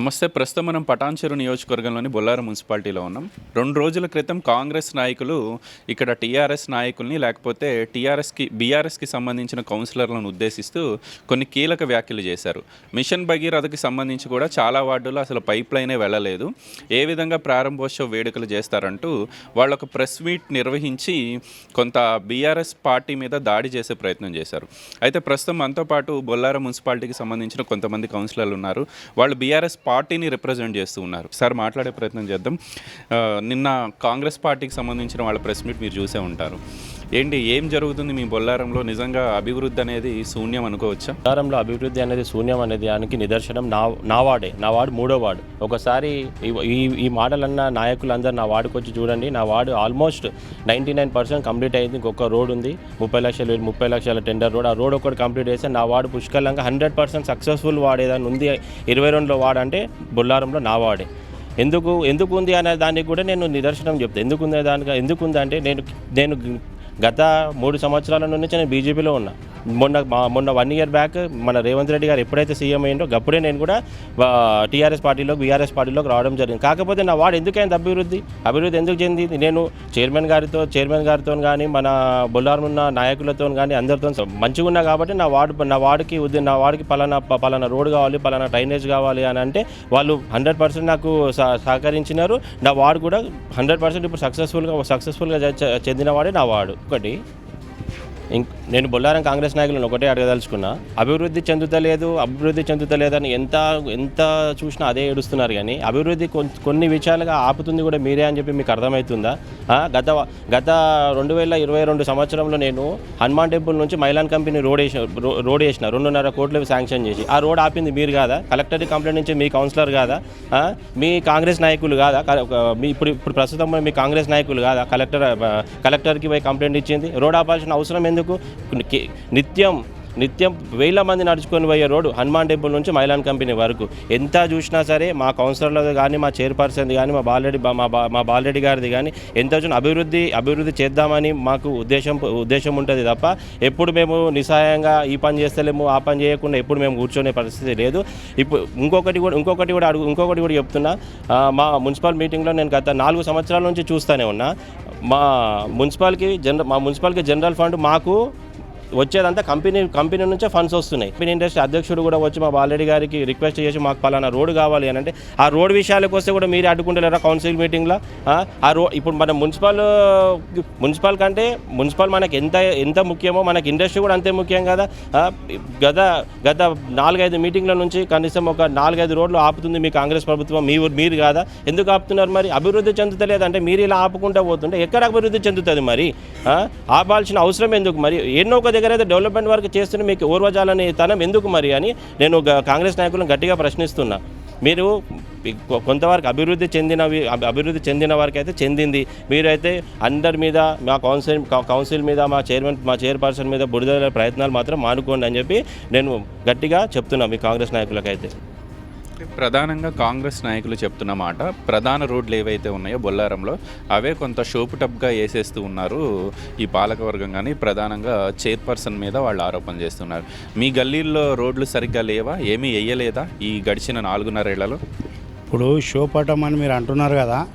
నమస్తే ప్రస్తుతం మనం పటాన్చెరు నియోజకవర్గంలోని బొల్లారం మున్సిపాలిటీలో ఉన్నాం. రెండు రోజుల క్రితం కాంగ్రెస్ నాయకులు ఇక్కడ టీఆర్ఎస్ నాయకుల్ని లేకపోతే టీఆర్ఎస్కి బీఆర్ఎస్కి సంబంధించిన కౌన్సిలర్లను ఉద్దేశిస్తూ కొన్ని కీలక వ్యాఖ్యలు చేశారు. మిషన్ భగీరథకి సంబంధించి కూడా చాలా వార్డుల్లో అసలు పైప్ లైనే వెళ్ళలేదు. ఏ విధంగా ప్రారంభోత్సవ వేడుకలు చేస్తారంటూ వాళ్ళు ఒక ప్రెస్ మీట్ నిర్వహించి కొంత బీఆర్ఎస్ పార్టీ మీద దాడి చేసే ప్రయత్నం చేశారు. అయితే ప్రస్తుతం మనతో పాటు బొల్లారం మున్సిపాలిటీకి సంబంధించిన కొంతమంది కౌన్సిలర్లు ఉన్నారు. వాళ్ళు బీఆర్ఎస్ పార్టీని రిప్రజెంట్ చేస్తూ ఉన్నారు. సార్ మాట్లాడే ప్రయత్నం చేద్దాం. నిన్న కాంగ్రెస్ పార్టీకి సంబంధించిన వాళ్ళ ప్రెస్ మీట్ మీరు చూసే ఉంటారు. ఏంటి ఏం జరుగుతుంది మీ బొల్లారంలో? నిజంగా అభివృద్ధి అనేది శూన్యం అనుకోవచ్చా? బొల్లారంలో అభివృద్ధి అనేది శూన్యం అనేది దానికి నిదర్శనం నా నా వాడే నా వాడు మూడో వాడు. ఒకసారి ఈ- ఈ మాటలన్న నాయకులందరూ నా వాడికి వచ్చి చూడండి. నా వాడు almost ninety nine percent complete అయింది. ఇంకొక రోడ్ ఉంది. ముప్పై లక్షలు ముప్పై లక్షల టెండర్ రోడ్. ఆ రోడ్ ఒకటి కంప్లీట్ చేస్తే నా వాడు పుష్కలంగా హండ్రెడ్ పర్సెంట్ సక్సెస్ఫుల్ వార్డ్ ఏదైనా ఉంది ఇరవై రెండులో వాడంటే అంటే బొల్లారంలో నా వాడే. ఎందుకు ఎందుకు ఉంది అనే దానికి కూడా నేను నిదర్శనం చెప్తాను ఎందుకు ఉంది దానికి ఎందుకు ఉంది అంటే నేను నేను గత మూడు సంవత్సరాల నుంచి నేను బీజేపీలో ఉన్నా. మొన్న మా- మొన్న వన్ ఇయర్ బ్యాక్ మన రేవంత్ రెడ్డి గారు ఎప్పుడైతే సీఎం అయ్యిందో అప్పుడే నేను కూడా టీఆర్ఎస్ పార్టీలో బీఆర్ఎస్ పార్టీలోకి రావడం జరిగింది. కాకపోతే నా వాడు ఎందుకైంది అభివృద్ధి? అభివృద్ధి ఎందుకు చెందింది? నేను చైర్మన్ గారితో చైర్మన్ గారితో కానీ మన బొల్లారం ఉన్న నాయకులతో కానీ అందరితో మంచిగా ఉన్నా కాబట్టి నా వార్డు నా వార్డుకి నా వార్డుకి పలానా పలానా రోడ్ కావాలి పలానా డ్రైనేజ్ కావాలి అని అంటే వాళ్ళు హండ్రెడ్ పర్సెంట్ నాకు సహ- సహకరించినారు. నా వార్డు కూడా హండ్రెడ్ పర్సెంట్ ఇప్పుడు సక్సెస్ఫుల్గా సక్సెస్ఫుల్గా చెందిన వాడే నా వార్డు. ఒకటి. నేను బొల్లారం కాంగ్రెస్ నాయకులను ఒకటే అడగదలుచుకున్నా. అభివృద్ధి చెందుతలేదు అభివృద్ధి చెందుతలేదని ఎంత ఎంత చూసినా అదే ఏడుస్తున్నారు కానీ అభివృద్ధి కొన్ని విషయాలుగా ఆపుతుంది కూడా మీరే అని చెప్పి మీకు అర్థమవుతుందా గత గత రెండు వేల ఇరవై రెండు సంవత్సరంలో నేను హనుమాన్ టెంపుల్ నుంచి మైలాన్ కంపెనీ రోడ్ వేసిన రో- రోడ్ వేసిన రెండున్నర కోట్లు శాంక్షన్ చేసి. ఆ రోడ్ ఆపింది మీరు కాదా? కలెక్టర్ కంప్లైంట్ నుంచి మీ కౌన్సిలర్ కాదా? మీ కాంగ్రెస్ నాయకులు కాదా? మీ ఇప్పుడు ఇప్పుడు ప్రస్తుతం మీ కాంగ్రెస్ నాయకులు కాదా? కలెక్టర్ కలెక్టర్కి పోయి కంప్లైంట్ ఇచ్చింది. రోడ్ ఆపాల్సిన అవసరం ఎందుకు ఎందుకు నిత్యం నిత్యం వేల మంది నడుచుకొని పోయే రోడ్డు హనుమాన్ టెంపుల్ నుంచి మైలాన్ కంపెనీ వరకు. ఎంత చూసినా సరే మా కౌన్సిలర్లది కానీ మా చైర్పర్సన్ది కానీ మా బాలరెడ్డి మా మా బాలరెడ్డి గారిది కానీ ఎంత చూసిన అభివృద్ధి అభివృద్ధి చేద్దామని మాకు ఉద్దేశం ఉద్దేశం ఉంటుంది తప్ప ఎప్పుడు మేము నిస్సహాయంగా ఈ పని చేస్తలేము ఆ పని చేయకుండా ఎప్పుడు మేము కూర్చునే పరిస్థితి లేదు. ఇప్పుడు ఇంకొకటి కూడా ఇంకొకటి కూడా అడుగు ఇంకొకటి కూడా చెప్తున్నా. మా మున్సిపల్ మీటింగ్లో నేను గత నాలుగు సంవత్సరాల నుంచి చూస్తూనే ఉన్నా. మా మున్సిపాలిటీ జనరల్ మా మున్సిపాలిటీ జనరల్ ఫండ్ మాకు వచ్చేదంతా కంపెనీ కంపెనీ నుంచే ఫండ్స్ వస్తున్నాయి. కంపెనీ ఇండస్ట్రీ అధ్యక్షుడు కూడా వచ్చి మా బాలరెడ్డి గారికి రిక్వెస్ట్ చేసి మాకు పలానా రోడ్ కావాలి అని అంటే ఆ రోడ్ విషయాలకు వస్తే కూడా మీరు అడ్డుకుంటలేరా కౌన్సిల్ మీటింగ్లో ఆ? రోడ్ ఇప్పుడు మన మున్సిపల్ మున్సిపల్ కంటే మున్సిపల్ మనకి ఎంత ఎంత ముఖ్యమో మనకి ఇండస్ట్రీ కూడా అంతే ముఖ్యం కదా. గత గత నాలుగైదు మీటింగ్ల నుంచి కనీసం ఒక నాలుగైదు రోడ్లు ఆపుతుంది మీ కాంగ్రెస్ ప్రభుత్వం మీ మీరు కాదా? ఎందుకు ఆపుతున్నారు మరి? అభివృద్ధి చెందుతలేదు అంటే మీరు ఇలా ఆపుకుంటూ పోతుంటే ఎక్కడ అభివృద్ధి చెందుతుంది మరి? ఆపాల్సిన అవసరం ఎందుకు మరి? ఎన్నో ఒక దగ్గర అయితే డెవలప్మెంట్ వర్క్ చేస్తున్న మీకు ఊర్వజాలని తనం ఎందుకు మరి అని నేను కాంగ్రెస్ నాయకులను గట్టిగా ప్రశ్నిస్తున్నా. మీరు కొంతవరకు అభివృద్ధి చెందినవి అభివృద్ధి చెందిన వారికి అయితే చెందింది. మీరైతే అందరి మీద మా కౌన్సిల్ కౌన్సిల్ మీద మా చైర్మన్ మా చైర్పర్సన్ మీద బుడిద ప్రయత్నాలు మాత్రం మానుకోండి అని చెప్పి నేను గట్టిగా చెప్తున్నా మీ కాంగ్రెస్ నాయకులకైతే. ప్రధానంగా కాంగ్రెస్ నాయకులు చెప్తున్న మాట ప్రధాన రోడ్లు ఏవైతే ఉన్నాయో బొల్లారంలో అవే కొంత షోపుటప్గా వేసేస్తూ ఉన్నారు ఈ పాలకవర్గం కానీ ప్రధానంగా చైర్పర్సన్ మీద వాళ్ళు ఆరోపణ చేస్తున్నారు. మీ గల్లీల్లో రోడ్లు సరిగ్గా లేవా? ఏమీ వేయలేదా ఈ గడిచిన నాలుగున్నరేళ్ళలో? ఇప్పుడు షో పటం అని మీరు అంటున్నారు కదా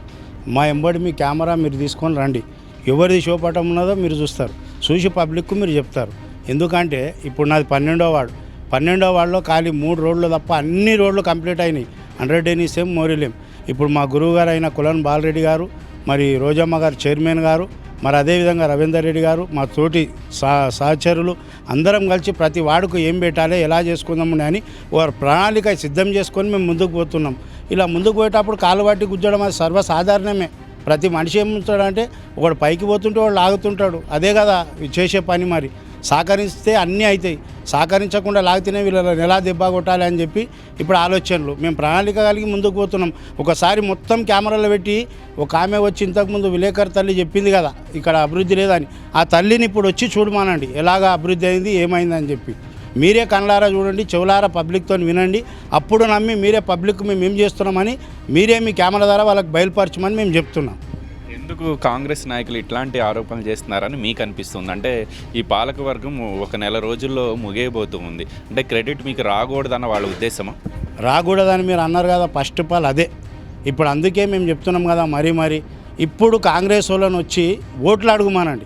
మా ఎంబడి మీ కెమెరా మీరు తీసుకొని రండి. ఎవరిది షో పటం ఉన్నదో మీరు చూస్తారు. చూసి పబ్లిక్కు మీరు చెప్తారు. ఎందుకంటే ఇప్పుడు నాది పన్నెండో వాడు పన్నెండో వార్డులో ఖాళీ మూడు రోడ్లు తప్ప అన్ని రోడ్లు కంప్లీట్ అయినాయి. హండ్రెడ్ ఎనీసేం మోరిలేం ఇప్పుడు మా గురువు గారు అయిన కులన్ బాలరెడ్డి గారు మరి రోజమ్మ గారు చైర్మన్ గారు మరి అదేవిధంగా రవీందర్ రెడ్డి గారు మా తోటి సహ సహచరులు అందరం కలిసి ప్రతి వాడుకు ఏం పెట్టాలి ఎలా చేసుకుందాము అని వారు ప్రణాళిక సిద్ధం చేసుకొని మేము ముందుకు పోతున్నాం. ఇలా ముందుకు పోయేటప్పుడు కాలు పట్టి గుజ్జడం అది సర్వసాధారణమే. ప్రతి మనిషి ఏముంటాడంటే ఒకడు పైకి పోతుంటే వాడు లాగుతుంటాడు. అదే కదా చేసే పని మరి. సహకరిస్తే అన్నీ అవుతాయి. సహకరించకుండా లాగితేనే వీళ్ళని ఎలా దెబ్బ కొట్టాలి అని చెప్పి ఇప్పుడు ఆలోచనలు. మేము ప్రణాళిక కలిగి ముందుకు పోతున్నాం. ఒకసారి మొత్తం కెమెరాలో పెట్టి ఒక ఆమె వచ్చి ఇంతకుముందు విలేకరు తల్లి చెప్పింది కదా ఇక్కడ అభివృద్ధి లేదని. ఆ తల్లిని ఇప్పుడు వచ్చి చూడమానండి. ఎలాగా అభివృద్ధి అయింది ఏమైందని చెప్పి. మీరే కళ్ళారా చూడండి చెవులారా పబ్లిక్తో వినండి. అప్పుడు నమ్మి మీరే పబ్లిక్ మేము ఏం చేస్తున్నామని మీరే మీ కెమెరా ద్వారా వాళ్ళకి బయలుపరచమని మేము చెప్తున్నాం. ఎందుకు కాంగ్రెస్ నాయకులు ఇట్లాంటి ఆరోపణలు చేస్తున్నారని మీకు అనిపిస్తుంది? అంటే ఈ పాలకవర్గం ఒక నెల రోజుల్లో ముగియబోతూ ఉంది. అంటే క్రెడిట్ మీకు రాకూడదన్న వాళ్ళ ఉద్దేశమా? రాకూడదని మీరు అన్నారు కదా ఫస్ట్ ఆఫ్ ఆల్ అదే. ఇప్పుడు అందుకే మేము చెప్తున్నాం కదా మరీ మరీ. ఇప్పుడు కాంగ్రెస్ వాళ్ళని వచ్చి ఓట్లు అడుగుమానండి.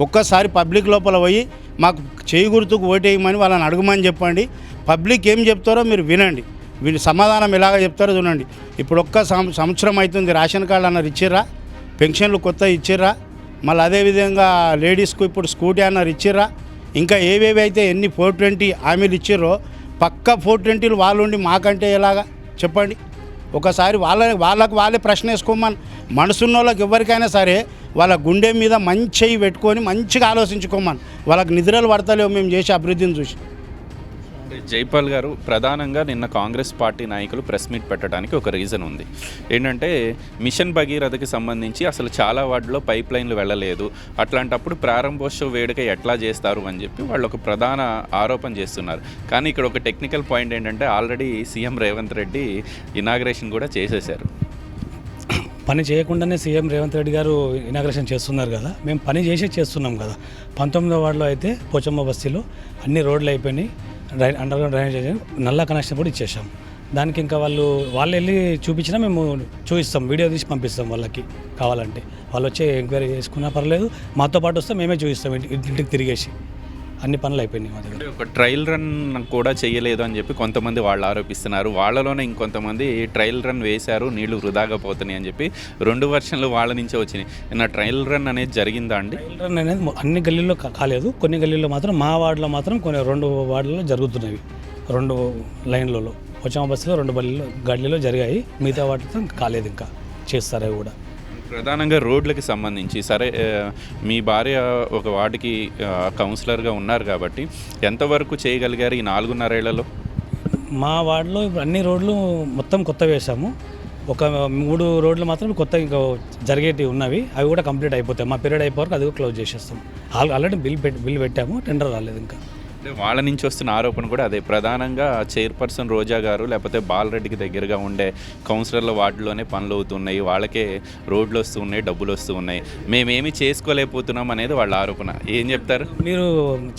ఒక్కసారి పబ్లిక్ లోపల పోయి మాకు చేయి గుర్తుకు ఓటేయమని వాళ్ళని అడుగుమని చెప్పండి. పబ్లిక్ ఏం చెప్తారో మీరు వినండి. వీళ్ళు సమాధానం ఎలాగ చెప్తారో చూడండి. ఇప్పుడు ఒక్క సం- సంవత్సరం అవుతుంది రేషన్ కార్డు అన్నారు ఇచ్చిర్రా? పెన్షన్లు కొత్త ఇచ్చిర్రా? మళ్ళీ అదేవిధంగా లేడీస్కు ఇప్పుడు స్కూటీ అన్నారు ఇచ్చిర్రా? ఇంకా ఏవేవి అయితే ఎన్ని ఫోర్ ట్వంటీ హామీలు ఇచ్చిర్రో పక్క ఫోర్ ట్వంటీలు వాళ్ళు ఉండి మాకంటే ఎలాగా? చెప్పండి. ఒకసారి వాళ్ళ వాళ్ళకు వాళ్ళే ప్రశ్న వేసుకోమని. మనసున్న వాళ్ళకి ఎవరికైనా సరే వాళ్ళ గుండె మీద మంచి పెట్టుకొని మంచిగా ఆలోచించుకోమని. వాళ్ళకి నిద్రలు పడతలేవు మేము చేసే అభివృద్ధిని చూసి. జైపాల్ గారు ప్రధానంగా నిన్న కాంగ్రెస్ పార్టీ నాయకులు ప్రెస్ మీట్ పెట్టడానికి ఒక రీజన్ ఉంది. ఏంటంటే మిషన్ భగీరథకి సంబంధించి అసలు చాలా వార్డులో పైప్ లైన్లు వెళ్ళలేదు. అట్లాంటప్పుడు ప్రారంభోత్సవ వేడుక ఎట్లా చేస్తారు అని చెప్పి వాళ్ళు ఒక ప్రధాన ఆరోపణ చేస్తున్నారు. కానీ ఇక్కడ ఒక టెక్నికల్ పాయింట్ ఏంటంటే already CM Revanth Reddy inauguration కూడా చేసేశారు. పని చేయకుండానే సీఎం రేవంత్ రెడ్డి గారు ఇనాగ్రేషన్ చేస్తున్నారు కదా. మేము పని చేసే చేస్తున్నాం కదా. పంతొమ్మిదో వార్డులో అయితే పోచమ్మ బస్తీలో అన్ని రోడ్లు అయిపోయినాయి. డ్రై అండర్ గ్రౌండ్ డ్రైనేజ్ నల్ల కనెక్షన్ కూడా ఇచ్చేసాం దానికి ఇంకా వాళ్ళు వాళ్ళు వెళ్ళి చూపించినా మేము చూపిస్తాం వీడియో తీసి పంపిస్తాం వాళ్ళకి కావాలంటే. వాళ్ళు వచ్చి ఎంక్వైరీ చేసుకున్నా పర్లేదు మాతో పాటు వస్తే మేమే చూపిస్తాం ఇంటికి తిరిగేసి. అన్ని పనులు అయిపోయినాయి మా దగ్గర. ఒక ట్రయల్ రన్ కూడా చేయలేదు అని చెప్పి కొంతమంది వాళ్ళు ఆరోపిస్తున్నారు. వాళ్ళలోనే ఇంకొంతమంది ట్రయల్ రన్ వేశారు నీళ్ళు వృధాగా పోతున్నాయి అని చెప్పి రెండు వర్షన్లు వాళ్ళ నుంచే వచ్చినాయి. నా ట్రయల్ రన్ అనేది జరిగిందా అండి? ట్రయల్ రన్ అనేది అన్ని గల్లీల్లో కాలేదు. కొన్ని గల్లీల్లో మాత్రం మా వార్డులో మాత్రం కొన్ని రెండు వార్డులలో జరుగుతున్నవి. రెండు లైన్లలో. వచ్చామ బస్సులో రెండు బల్లీలో గల్లీలో జరిగాయి. మిగతా వాటితో కాలేదు ఇంకా. చేస్తారు అవి కూడా. ప్రధానంగా రోడ్లకి సంబంధించి సరే మీ భార్య ఒక వార్డుకి కౌన్సిలర్గా ఉన్నారు కాబట్టి ఎంతవరకు చేయగలిగారు ఈ నాలుగున్నరేళ్ళలో మా వార్డులో అన్ని రోడ్లు మొత్తం కొత్త వేసాము ఒక మూడు రోడ్లు మాత్రం కొత్త ఇంకా జరిగేటివి ఉన్నవి. అవి కూడా కంప్లీట్ అయిపోతాయి. మా పీరియడ్ అయిపోవరకు అది కూడా క్లోజ్ చేసేస్తాం. ఆల్ ఆల్రెడీ బిల్ పెట్టి బిల్ పెట్టాము. టెండర్ రాలేదు ఇంకా. అంటే వాళ్ళ నుంచి వస్తున్న ఆరోపణ కూడా అదే. ప్రధానంగా చైర్పర్సన్ రోజా గారు లేకపోతే బాలరెడ్డికి దగ్గరగా ఉండే కౌన్సిలర్ల వార్డులోనే పనులు అవుతున్నాయి. వాళ్ళకే రోడ్లు వస్తూ ఉన్నాయి డబ్బులు వస్తూ ఉన్నాయి. మేమేమి చేసుకోలేకపోతున్నాం అనేది వాళ్ళ ఆరోపణ. ఏం చెప్తారు? మీరు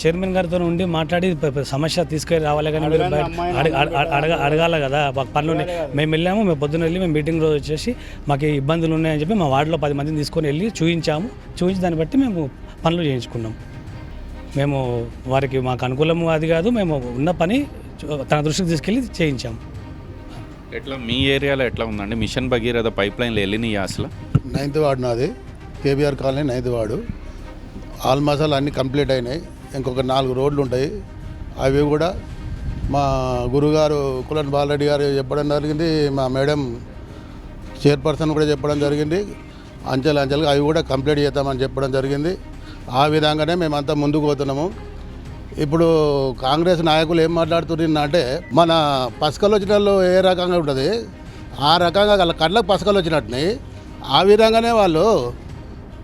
చైర్మన్ గారితో ఉండి మాట్లాడి సమస్య తీసుకొని రావాలి కానీ మీరు అడగ- అడగ- అడగ అడగాల కదా. మాకు పనులు ఉన్నాయి. మేము వెళ్ళాము మేము పొద్దున్న వెళ్ళి మేము మీటింగ్ రోజు వచ్చేసి మాకు ఇబ్బందులు ఉన్నాయని చెప్పి మా వార్డులో పది మందిని తీసుకొని వెళ్ళి చూపించాము చూపించి దాన్ని బట్టి మేము పనులు చేయించుకున్నాం. మేము వారికి మాకు అనుకూలం అది కాదు మేము ఉన్న పని చు- తన దృష్టికి తీసుకెళ్ళి చేయించాము. ఎట్లా మీ ఏరియాలో ఎట్లా ఉందండి? మిషన్ భగీరథ పైప్ లైన్లు వెళ్ళినాయి అసలు? నైన్త్ వార్డు నాది. KBR colony ninth ward. Almost all అన్నీ కంప్లీట్ అయినాయి. ఇంకొక నాలుగు రోడ్లు ఉంటాయి. అవి కూడా మా గురుగారు కులన్ బాలరెడ్డి గారు చెప్పడం జరిగింది. మా మేడం చైర్పర్సన్ కూడా చెప్పడం జరిగింది. అంచెలు అంచెలుగా అవి కూడా కంప్లీట్ చేద్దామని చెప్పడం జరిగింది. ఆ విధంగానే మేమంతా ముందుకు పోతున్నాము. ఇప్పుడు కాంగ్రెస్ నాయకులు ఏం మాట్లాడుతున్నారు అంటే మన పసకలు వచ్చిన వాళ్ళు ఏ రకంగా ఉంటుంది? ఆ రకంగా వాళ్ళ కళ్ళకు పసకలు వచ్చినట్టున్నాయి. ఆ విధంగానే వాళ్ళు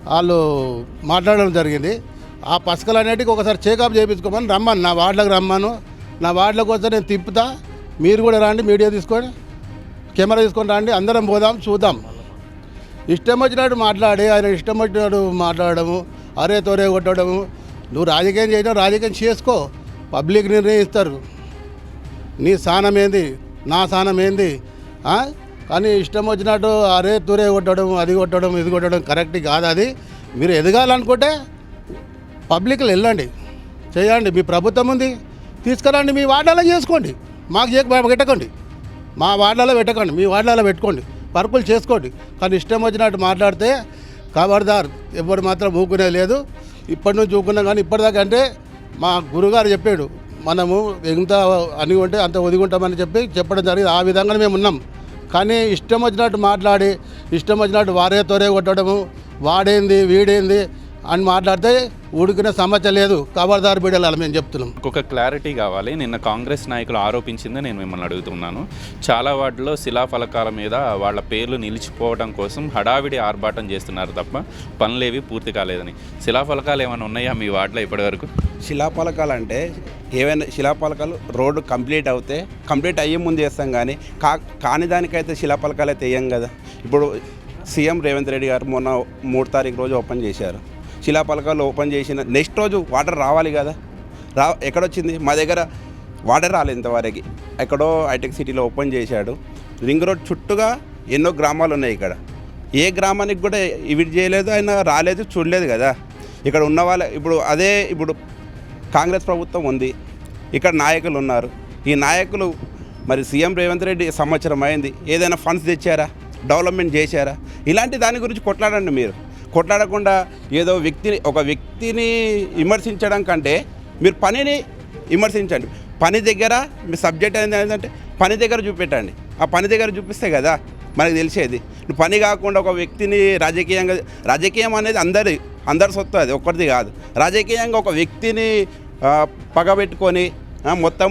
వాళ్ళు మాట్లాడడం జరిగింది. ఆ పసకలు అనేటికి ఒకసారి చెకప్ చేయించుకోమని రమ్మను. నా వార్డులకు రమ్మను. నా వార్డులకు వస్తే నేను తిప్పుతా. మీరు కూడా రండి మీడియా తీసుకొని కెమెరా తీసుకొని రండి. అందరం పోదాం చూద్దాం. ఇష్టం వచ్చినట్టు మాట్లాడి ఆయన ఇష్టం వచ్చినట్టు మాట్లాడము. అరే తోరే కొట్టడము. నువ్వు రాజకీయం చేయడం రాజకీయం చేసుకో. పబ్లిక్ నిర్ణయిస్తారు. నీ స్థానం ఏంది నా స్థానం ఏంది కానీ ఇష్టం వచ్చినట్టు అరే తూరే కొట్టడం అది కొట్టడం ఇది కొట్టడం కరెక్ట్ కాదు అది. మీరు ఎదగాలనుకుంటే పబ్లిక్లో వెళ్ళండి. చేయండి. మీ ప్రభుత్వం ఉంది. తీసుకురండి. మీ వార్డాలో చేసుకోండి. మాకు చేయక పెట్టకండి. మా వార్డాలో పెట్టకండి. మీ వార్డాలో పెట్టుకోండి. పరుపులు చేసుకోండి. కానీ ఇష్టం వచ్చినట్టు మాట్లాడితే ఖబర్దార్ ఎవరు మాత్రం ఊకునే లేదు. ఇప్పటి నుంచి ఊకున్నాం కానీ ఇప్పటిదాకా అంటే మా గురుగారు చెప్పాడు మనము ఎంత అని ఉంటే అంత ఒదిగుంటామని చెప్పి చెప్పడం జరిగింది. ఆ విధంగానే మేము ఉన్నాం. కానీ ఇష్టం వచ్చినట్టు మాట్లాడి ఇష్టం వచ్చినట్టు వారే తోరే కొట్టడము వాడేంది వీడేంది అని మాట్లాడితే ఉడికిన సమస్య లేదు. ఖబర్దారు బిడ్డలు మేము చెప్తున్నాం. ఒక క్లారిటీ కావాలి. నిన్న కాంగ్రెస్ నాయకులు ఆరోపించింది నేను మిమ్మల్ని అడుగుతున్నాను. చాలా వాటిలో శిలాఫలకాల మీద వాళ్ళ పేర్లు నిలిచిపోవడం కోసం హడావిడి ఆర్భాటం చేస్తున్నారు తప్ప పనులేవి పూర్తి కాలేదని. శిలాఫలకాలు ఏమైనా ఉన్నాయా మీ వార్డులో ఇప్పటివరకు? శిలాపలకాలు అంటే ఏవైనా శిలాపలకాలు రోడ్డు కంప్లీట్ అవుతే కంప్లీట్ అయ్యే ముందు చేస్తాం కానీ కా కాని దానికైతే శిలాపలకాలు అయితే వేయం కదా. ఇప్పుడు సీఎం రేవంత్ రెడ్డి గారు మొన్న మూడు తారీఖు రోజు ఓపెన్ చేశారు. శిలాపలకాలు ఓపెన్ చేసిన నెక్స్ట్ రోజు వాటర్ రావాలి కదా. రా ఎక్కడొచ్చింది? మా దగ్గర వాటర్ రాలేదు ఇంతవరకు. ఎక్కడో హైటెక్ సిటీలో ఓపెన్ చేశాడు. రింగ్ రోడ్ చుట్టూగా ఎన్నో గ్రామాలు ఉన్నాయి ఇక్కడ. ఏ గ్రామానికి కూడా విజిట్ చేయలేదు ఆయన రాలేదు చూడలేదు కదా. ఇక్కడ ఉన్న వాళ్ళ ఇప్పుడు అదే ఇప్పుడు కాంగ్రెస్ ప్రభుత్వం ఉంది. ఇక్కడ నాయకులు ఉన్నారు. ఈ నాయకులు మరి సీఎం రేవంత్ రెడ్డి సంవత్సరం అయింది. ఏదైనా ఫండ్స్ తెచ్చారా? డెవలప్మెంట్ చేశారా? ఇలాంటి దాని గురించి కొట్లాడండి మీరు. కొట్లాడకుండా ఏదో వ్యక్తిని ఒక వ్యక్తిని విమర్శించడం కంటే మీరు పనిని విమర్శించండి. పని దగ్గర మీ సబ్జెక్ట్ అనేది ఏంటంటే పని దగ్గర చూపెట్టండి. ఆ పని దగ్గర చూపిస్తే కదా మనకు తెలిసేది. నువ్వు పని కాకుండా ఒక వ్యక్తిని రాజకీయంగా రాజకీయం అనేది అందరి అందరి సొత్తు అది ఒక్కరిది కాదు. రాజకీయంగా ఒక వ్యక్తిని పగబెట్టుకొని మొత్తం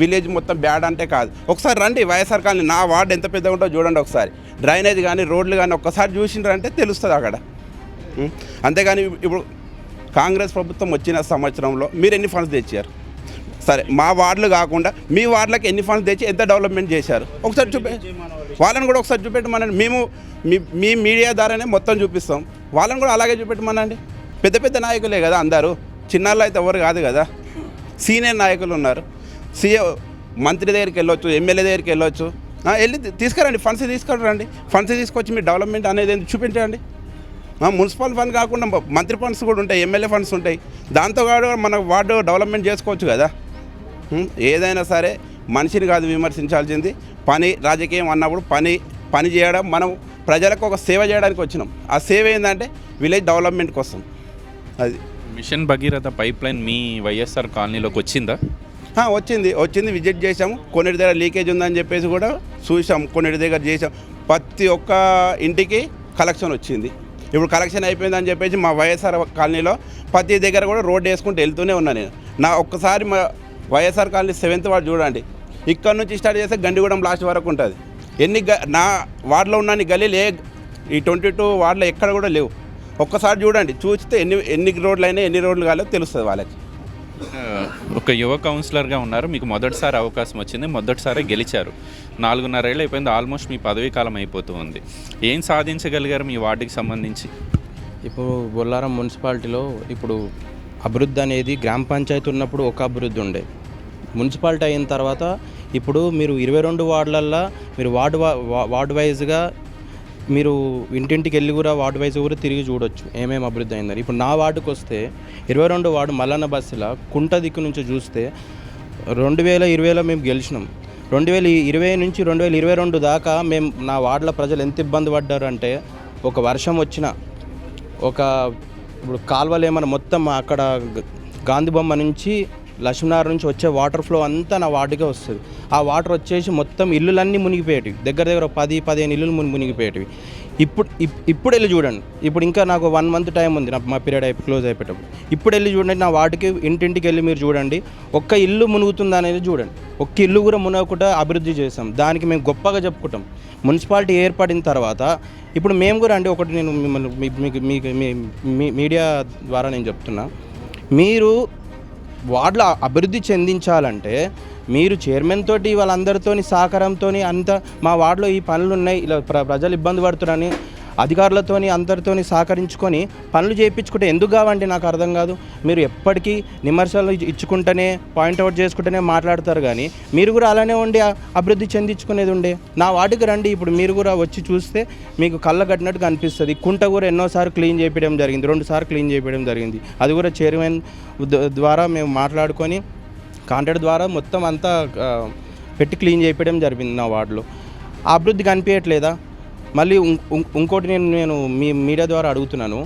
విలేజ్ మొత్తం బ్యాడ్ అంటే కాదు. ఒకసారి రండి వైఎస్ఆర్ కాలనీ నా వార్డు ఎంత పెద్దగా ఉంటుందో చూడండి ఒకసారి. డ్రైనేజ్ కానీ రోడ్లు కానీ ఒక్కసారి చూసినారంటే తెలుస్తుంది అక్కడ. అంతేగాని ఇప్పుడు కాంగ్రెస్ ప్రభుత్వం వచ్చిన సంవత్సరంలో మీరు ఎన్ని ఫండ్స్ తెచ్చారు? సరే మా వార్డులు కాకుండా మీ వార్డులకు ఎన్ని ఫండ్స్ తెచ్చి ఎంత డెవలప్మెంట్ చేశారు? ఒకసారి చూపే వాళ్ళని కూడా ఒకసారి చూపెట్టమనండి. మేము మీ మీ మీడియా ద్వారానే మొత్తం చూపిస్తాం. వాళ్ళని కూడా అలాగే చూపెట్టమనండి. పెద్ద పెద్ద నాయకులే కదా అందరూ. చిన్నాళ్ళు అయితే ఎవరు కాదు కదా. సీనియర్ నాయకులు ఉన్నారు. సీఎం మంత్రి దగ్గరికి వెళ్ళొచ్చు ఎమ్మెల్యే దగ్గరికి వెళ్ళొచ్చు. వెళ్ళి తీసుకురండి. ఫండ్స్ తీసుకురండి. ఫండ్స్ తీసుకొచ్చి మీ డెవలప్మెంట్ అనేది చూపించండి. మున్సిపల్ ఫండ్ కాకుండా మంత్రి ఫండ్స్ కూడా ఉంటాయి ఎమ్మెల్యే ఫండ్స్ ఉంటాయి. దాంతో కూడా మన వార్డు డెవలప్మెంట్ చేసుకోవచ్చు కదా? ఏదైనా సరే మనిషిని కాదు విమర్శించాల్సింది. పని రాజకీయం అన్నప్పుడు పని పని చేయడం మనం ప్రజలకు ఒక సేవ చేయడానికి వచ్చినాం. ఆ సేవ ఏంటంటే విలేజ్ డెవలప్మెంట్ కోసం. అది. మిషన్ భగీరథ పైప్ లైన్ మీ వైఎస్ఆర్ కాలనీలోకి వచ్చిందా? వచ్చింది. వచ్చింది విజిట్ చేసాము కొన్నిటి దగ్గర లీకేజ్ ఉందని చెప్పేసి కూడా చూసాం కొన్నిటి దగ్గర చేసాం ప్రతి ఒక్క ఇంటికి కలెక్షన్ వచ్చింది. ఇప్పుడు కలెక్షన్ అయిపోయిందని చెప్పేసి మా వైఎస్ఆర్ కాలనీలో ప్రతి దగ్గర కూడా రోడ్డు వేసుకుంటూ వెళ్తూనే ఉన్నా నేను. నా ఒక్కసారి మా వైఎస్ఆర్ కాలనీ సెవెంత్ వార్డు చూడండి. ఇక్కడ నుంచి స్టార్ట్ చేస్తే గండిగూడెం లాస్ట్ వరకు ఉంటుంది. ఎన్ని గ నా వార్డులో ఉన్న గలీలు ఏ ఈ ట్వంటీ టూ వార్డులో ఎక్కడ కూడా లేవు. ఒక్కసారి చూడండి చూస్తే ఎన్ని ఎన్ని రోడ్లు అయినా ఎన్ని రోడ్లు కాలేదో తెలుస్తుంది వాళ్ళకి. ఒక యువ కౌన్సిలర్గా ఉన్నారు. మీకు మొదటిసారి అవకాశం వచ్చింది. మొదటిసారి గెలిచారు. నాలుగున్నరేళ్ళు అయిపోయింది ఆల్మోస్ట్ మీ పదవీ కాలం అయిపోతూ ఉంది. ఏం సాధించగలిగారు మీ వార్డుకి సంబంధించి? ఇప్పుడు బొల్లారం మున్సిపాలిటీలో ఇప్పుడు అభివృద్ధి అనేది గ్రామ పంచాయతీ ఉన్నప్పుడు ఒక అభివృద్ధి ఉండే. మున్సిపాలిటీ అయిన తర్వాత ఇప్పుడు మీరు ఇరవై రెండు వార్డులల్లో మీరు వార్డు వార్డ్ వార్డు వైజ్గా మీరు ఇంటింటికి వెళ్ళి కూడా వార్డు వైజ్ కూడా తిరిగి చూడొచ్చు ఏమేమి అభివృద్ధి అయిందని. ఇప్పుడు నా వార్డుకి వస్తే ఇరవై రెండు వార్డు మల్లన్న బస్సుల కుంట దిక్కు నుంచి చూస్తే రెండు వేల ఇరవైలో మేము గెలిచినాం. రెండు వేల ఇరవై నుంచి రెండు వేల ఇరవై రెండు దాకా మేము నా వార్డుల ప్రజలు ఎంత ఇబ్బంది పడ్డారు అంటే ఒక వర్షం వచ్చిన ఒక ఇప్పుడు కాలువలు ఏమైనా మొత్తం అక్కడ గాంధీ బొమ్మ నుంచి లక్ష్మీనారాయణ నుంచి వచ్చే వాటర్ ఫ్లో అంతా నా వార్డుకే వస్తుంది. ఆ వాటర్ వచ్చేసి మొత్తం ఇల్లులన్నీ మునిగిపోయేటివి. దగ్గర దగ్గర పది పదిహేను ఇల్లులు మునిగిపోయేటివి. ఇప్పుడు ఇప్- ఇప్పుడు వెళ్ళి చూడండి. ఇప్పుడు ఇంకా నాకు వన్ మంత్ టైం ఉంది. నా మా పీరియడ్ అయిపోయి క్లోజ్ అయిపోయేటప్పుడు. ఇప్పుడు వెళ్ళి చూడండి నా వాటికి ఇంటింటికి వెళ్ళి మీరు చూడండి. ఒక్క ఇల్లు మునుగుతుందా అనేది చూడండి. ఒక్క ఇల్లు కూడా మునగకుండా అభివృద్ధి చేసాం దానికి మేము గొప్పగా చెప్పుకుంటాం. మున్సిపాలిటీ ఏర్పడిన తర్వాత ఇప్పుడు మేము కూడా అండి ఒకటి నేను మిమ్మల్ని మీ- మీకు మీకు మీ- మీ మీడియా ద్వారా నేను చెప్తున్నా. మీరు వార్డులో అభివృద్ధి చెందించాలంటే మీరు చైర్మన్ తోటి వాళ్ళందరితోని సహకారంతో అంత మా వార్డులో ఈ పనులు ఉన్నాయి ఇలా ప్ర- ప్రజలు ఇబ్బంది పడుతున్నారని అధికారులతోని అందరితోని సహకరించుకొని పనులు చేయించుకుంటే ఎందుకు కావండి? నాకు అర్థం కాదు. మీరు ఎప్పటికీ విమర్శలు ఇచ్చుకుంటేనే పాయింట్అవుట్ చేసుకుంటేనే మాట్లాడతారు కానీ మీరు కూడా అలానే ఉండి అభివృద్ధి చెందించుకునేది ఉండే. నా వాటికి రండి. ఇప్పుడు మీరు కూడా వచ్చి చూస్తే మీకు కళ్ళ కట్టినట్టుగా అనిపిస్తుంది. కుంట కూడా ఎన్నోసార్లు క్లీన్ చేయించడం జరిగింది. రెండు సార్లు క్లీన్ చేయించడం జరిగింది. అది కూడా చైర్మన్ ద్వారా మేము మాట్లాడుకొని కాంట్రాక్ట్ ద్వారా మొత్తం అంతా పెట్టి క్లీన్ చేయించడం జరిగింది నా వార్డులో. అభివృద్ధి కనిపించట్లేదా మళ్ళీ ఇంకోటి నేను నేను మీ మీడియా ద్వారా అడుగుతున్నాను.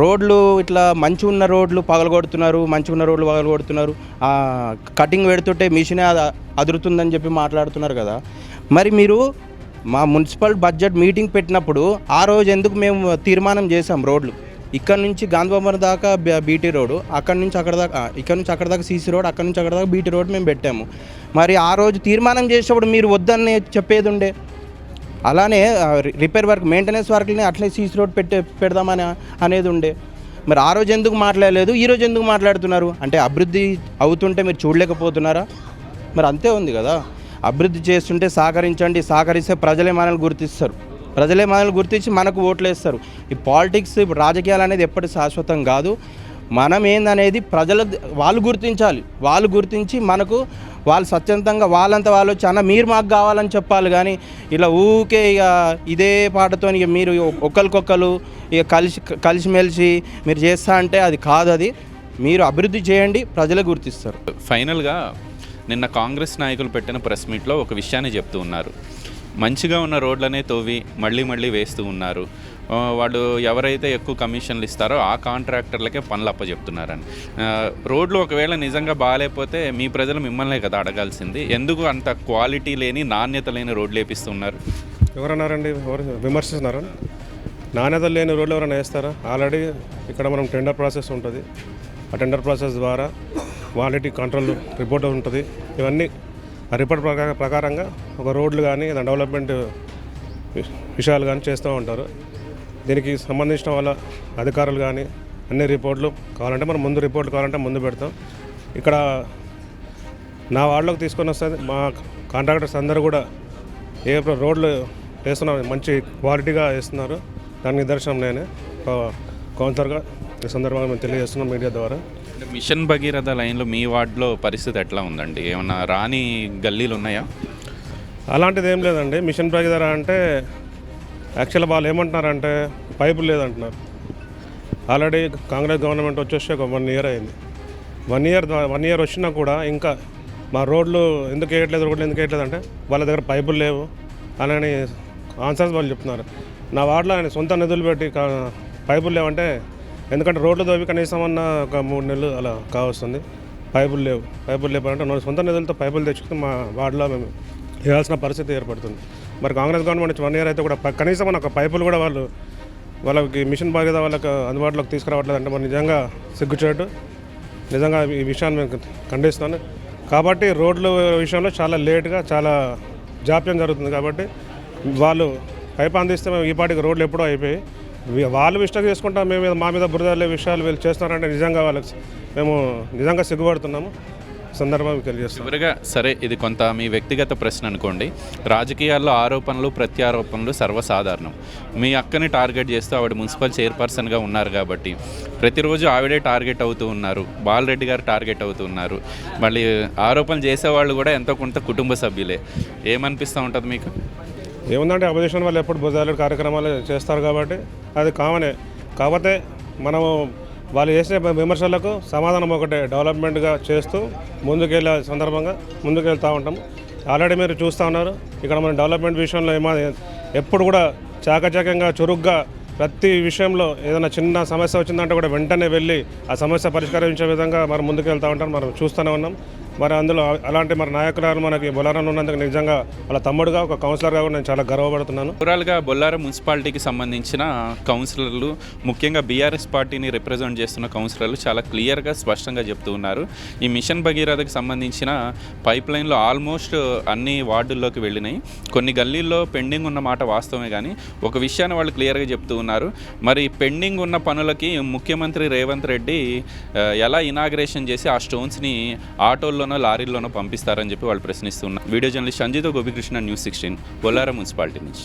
రోడ్లు ఇట్లా మంచి ఉన్న రోడ్లు పగలగొడుతున్నారు మంచి ఉన్న రోడ్లు పగలగొడుతున్నారు. కటింగ్ పెడుతుంటే మిషనే అదురుతుందని చెప్పి మాట్లాడుతున్నారు కదా. మరి మీరు మా మున్సిపల్ బడ్జెట్ మీటింగ్ పెట్టినప్పుడు ఆ రోజు ఎందుకు మేము తీర్మానం చేసాం రోడ్లు? ఇక్కడ నుంచి గాంధీబొమ్మర దాకా బీటీ రోడ్ అక్కడ నుంచి అక్కడ దాకా ఇక్కడ నుంచి అక్కడ దాకా సీసీ రోడ్ అక్కడ నుంచి అక్కడ దాకా బీటీ రోడ్ మేము పెట్టాము. మరి ఆ రోజు తీర్మానం చేసేటప్పుడు మీరు వద్దని చెప్పేది ఉండే? అలానే రిపేర్ వర్క్ మెయింటెనెన్స్ వర్క్ని అట్లే సీసీ రోడ్ పెట్టే పెడదామని అనేది ఉండే. మరి ఆ రోజు ఎందుకు మాట్లాడలేదు ఈ రోజు ఎందుకు మాట్లాడుతున్నారు? అంటే అభివృద్ధి అవుతుంటే మీరు చూడలేకపోతున్నారా? మరి అంతే ఉంది కదా. అభివృద్ధి చేస్తుంటే సహకరించండి సహకరిస్తే ప్రజలే మనల్ని గుర్తిస్తారు. ప్రజలే మనల్ని గుర్తించి మనకు ఓట్లు వేస్తారు ఈ పాలిటిక్స్ ఇప్పుడు రాజకీయాలు అనేది ఎప్పటి శాశ్వతం కాదు. మనం ఏందనేది ప్రజల వాళ్ళు గుర్తించాలి. వాళ్ళు గుర్తించి మనకు వాళ్ళు స్వచ్ఛందంగా వాళ్ళంతా వాళ్ళు వచ్చి అన్న మీరు మాకు కావాలని చెప్పాలి కానీ ఇలా ఊకే ఇక ఇదే పాటతో ఇక మీరు ఒకరికొకరు ఇక కలిసి కలిసిమెలిసి మీరు చేస్తా అంటే అది కాదు అది. మీరు అభివృద్ధి చేయండి ప్రజలు గుర్తిస్తారు. ఫైనల్గా నిన్న కాంగ్రెస్ నాయకులు పెట్టిన ప్రెస్ మీట్లో ఒక విషయాన్ని చెప్తూ ఉన్నారు. మంచిగా ఉన్న రోడ్లనే తవ్వి మళ్ళీ మళ్ళీ వేస్తూ ఉన్నారు. వాడు ఎవరైతే ఎక్కువ కమిషన్లు ఇస్తారో ఆ కాంట్రాక్టర్లకే పనులు అప్పచెప్తున్నారని. రోడ్లు ఒకవేళ నిజంగా బాగాలేకపోతే మీ ప్రజలు మిమ్మల్నే కదా అడగాల్సింది. ఎందుకు అంత క్వాలిటీ లేని నాణ్యత లేని రోడ్లు వేపిస్తున్నారు? ఎవరన్నారండి? ఎవరు విమర్శిస్తున్నారు? నాణ్యత లేని రోడ్లు ఎవరైనా వేస్తారా? ఆల్రెడీ ఇక్కడ మనం టెండర్ ప్రాసెస్ ఉంటుంది. ఆ టెండర్ ప్రాసెస్ ద్వారా క్వాలిటీ కంట్రోల్ రిపోర్ట్ ఉంటుంది. ఇవన్నీ ఆ రిపోర్ట్ ప్రకారంగా ఒక రోడ్లు కానీ డెవలప్మెంట్ విషయాలు కానీ చేస్తూ ఉంటారు. దీనికి సంబంధించిన వాళ్ళ అధికారులు కానీ అన్ని రిపోర్ట్లు కావాలంటే మనం ముందు రిపోర్ట్లు కావాలంటే ముందు పెడతాం. ఇక్కడ నా వాళ్ళకి తీసుకొని వస్తుంది మా కాంట్రాక్టర్స్ అందరూ కూడా ఏ రోడ్లు వేస్తున్నారు మంచి క్వాలిటీగా వేస్తున్నారు. దానికి నిదర్శనం నేనే. కౌన్సిలర్గా ఈ సందర్భంగా మేము తెలియజేస్తున్నాం మీడియా ద్వారా. మిషన్ భగీరథ లైన్లో మీ వార్డులో పరిస్థితి ఎట్లా ఉందండి? ఏమన్నా రాని గల్లీలు ఉన్నాయా? అలాంటిది ఏం లేదండి. మిషన్ భగీరథ అంటే యాక్చువల్గా వాళ్ళు ఏమంటున్నారంటే పైపులు లేదంటున్నారు. ఆల్రెడీ కాంగ్రెస్ గవర్నమెంట్ వచ్చేసి ఒక వన్ ఇయర్ అయింది. వన్ ఇయర్ వన్ ఇయర్ వచ్చినా కూడా ఇంకా మా రోడ్లు ఎందుకు వేయట్లేదు రోడ్లు ఎందుకు వేయట్లేదు అంటే వాళ్ళ దగ్గర పైపులు లేవు అని ఆన్సర్స్ వాళ్ళు చెప్తున్నారు. నా వార్డులో ఆయన సొంత నిధులు పెట్టి పైపులు లేవంటే ఎందుకంటే రోడ్లు తవ్వి కనీసం అన్న ఒక మూడు నెలలు అలా కావస్తుంది. పైపులు లేవు పైపులు లేవు అంటే నా సొంత నిధులతో పైపులు తెచ్చుకుని మా వార్డులో మేము వేయాల్సిన పరిస్థితి ఏర్పడుతుంది. మరి కాంగ్రెస్ గవర్నమెంట్ వన్ ఇయర్ అయితే కూడా కనీసం మన ఒక పైపులు కూడా వాళ్ళు వాళ్ళకి మిషన్ బాధ్యత వాళ్ళకి అందుబాటులోకి తీసుకురావట్లేదు అంటే మరి నిజంగా సిగ్గుచేటు. నిజంగా ఈ విషయాన్ని మేము ఖండిస్తాను కాబట్టి రోడ్ల విషయంలో చాలా లేట్గా చాలా జాప్యం జరుగుతుంది కాబట్టి వాళ్ళు పైపు అందిస్తే మేము ఈ పాటికి రోడ్లు ఎప్పుడో అయిపోయి వాళ్ళు మిస్టేక్ చేసుకుంటా మేము మీద- మా మీద బురదలే విషయాలు వీళ్ళు చేస్తున్నారంటే నిజంగా వాళ్ళకి మేము నిజంగా సిగ్గుపడుతున్నాము. సందర్భం తెలియజేస్తాం చివరిగా సరే ఇది కొంత మీ వ్యక్తిగత ప్రశ్న అనుకోండి. రాజకీయాల్లో ఆరోపణలు ప్రత్యారోపణలు సర్వసాధారణం. మీ అక్కని టార్గెట్ చేస్తూ ఆవిడ మున్సిపల్ చైర్పర్సన్గా ఉన్నారు కాబట్టి ప్రతిరోజు ఆవిడే టార్గెట్ అవుతూ ఉన్నారు. బాలరెడ్డి గారు టార్గెట్ అవుతూ ఉన్నారు. మళ్ళీ ఆరోపణలు చేసేవాళ్ళు కూడా ఎంతో కొంత కుటుంబ సభ్యులే. ఏమనిపిస్తూ ఉంటుంది మీకు? ఏముందంటే అపోజిషన్ వాళ్ళు ఎప్పుడు బుధాలు కార్యక్రమాలు చేస్తారు కాబట్టి అది కామనే. కాకపోతే మనము వాళ్ళు చేసే విమర్శలకు సమాధానం ఒకటే డెవలప్మెంట్గా చేస్తూ ముందుకెళ్ళే సందర్భంగా ముందుకెళ్తూ ఉంటాం ఆల్రెడీ మీరు చూస్తూ ఉన్నారు ఇక్కడ మన డెవలప్మెంట్ విషయంలో ఏమో ఎప్పుడు కూడా చాకచక్యంగా చురుగ్గా ప్రతి విషయంలో ఏదైనా చిన్న సమస్య వచ్చిందంటే కూడా వెంటనే వెళ్ళి ఆ సమస్య పరిష్కరించే విధంగా మనం ముందుకెళ్తూ ఉంటాం మనం చూస్తూనే ఉన్నాం. మరి అందులో అలాంటి మరి నాయకురాలు మనకి బొలారం ఉన్నందుకు నిజంగా వాళ్ళ తమ్ముడుగా ఒక కౌన్సిలర్గా కూడా నేను చాలా గర్వపడుతున్నాను. ఓవరాల్గా బొల్లారం మున్సిపాలిటీకి సంబంధించిన కౌన్సిలర్లు ముఖ్యంగా బీఆర్ఎస్ పార్టీని రిప్రజెంట్ చేస్తున్న కౌన్సిలర్లు చాలా క్లియర్గా స్పష్టంగా చెప్తూ ఉన్నారు. ఈ మిషన్ భగీరథకు సంబంధించిన పైప్ లైన్లో ఆల్మోస్ట్ అన్ని వార్డుల్లోకి వెళ్ళినాయి. కొన్ని గల్లీల్లో పెండింగ్ ఉన్న మాట వాస్తవమే కానీ ఒక విషయాన్ని వాళ్ళు క్లియర్గా చెప్తూ ఉన్నారు. మరి పెండింగ్ ఉన్న పనులకి ముఖ్యమంత్రి రేవంత్ రెడ్డి ఎలా ఇనాగ్రేషన్ చేసి ఆ స్టోన్స్ని బస్సుల్లోనో లారీల్లోనో పంపిస్తారని చెప్పి వాళ్ళు ప్రశ్నిస్తున్నారు video journalist Sanjeetha Gopikrishna news sixteen Bollaram municipality నుంచి.